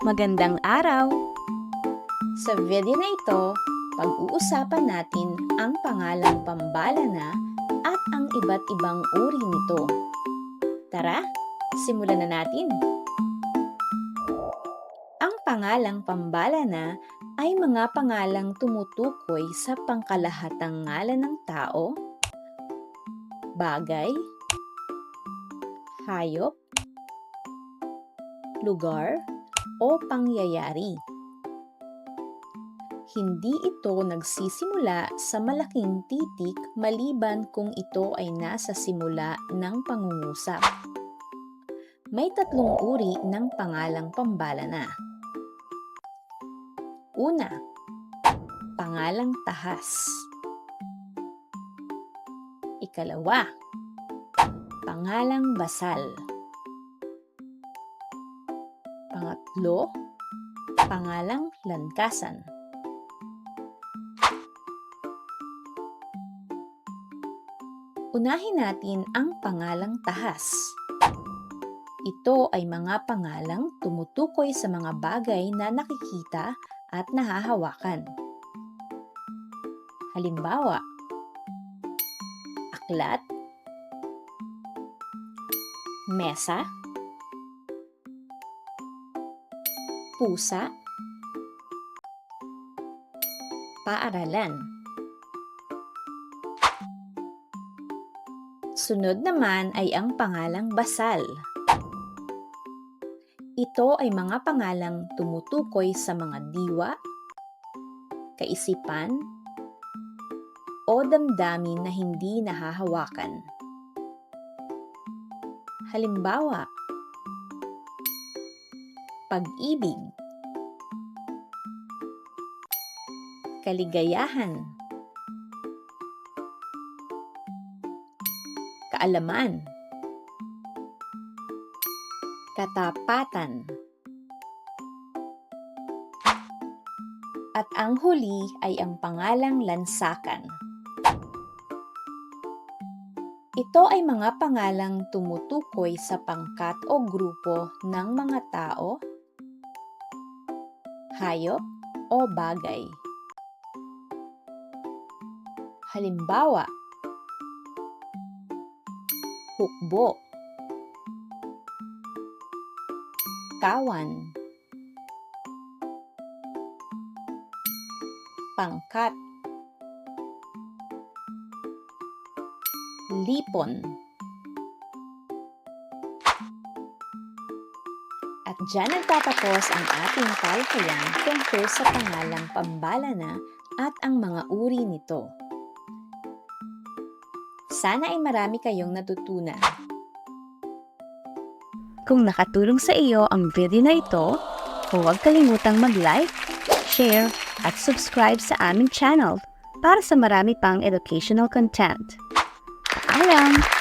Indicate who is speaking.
Speaker 1: Magandang araw! Sa video na ito, pag-uusapan natin ang pangalang pambalana at ang iba't ibang uri nito. Tara, simulan na natin! Ang pangalang pambalana ay mga pangalang tumutukoy sa pangkalahatang ngalan ng tao, bagay, hayop, lugar, o pangyayari. Hindi ito nagsisimula sa malaking titik maliban kung ito ay nasa simula ng pangungusap. May tatlong uri ng pangalang pambalana. Una, pangalang tahas. Ikalawa, pangalang basal. Pangatlo, pangalang lankasan. Unahin natin ang pangalang tahas. Ito ay mga pangalang tumutukoy sa mga bagay na nakikita at nahahawakan. Halimbawa, aklat, mesa, pusa, paaralan. Sunod naman ay ang pangalang basal. Ito ay mga pangalang tumutukoy sa mga diwa, kaisipan, o damdamin na hindi nahahawakan. Halimbawa, pag-ibig, kaligayahan, kaalaman, katapatan, at ang huli ay ang pangalang lansakan. Ito ay mga pangalang tumutukoy sa pangkat o grupo ng mga tao, hayop o bagay. Halimbawa, hukbo, kawan, pangkat, lipon. At dyan nagtatapos ang ating talakayan tungkol sa pangalang pambalana at ang mga uri nito. Sana ay marami kayong natutunan. Kung nakatulong sa iyo ang video na ito, huwag kalimutang mag-like, share, at subscribe sa aming channel para sa marami pang educational content. Paalam!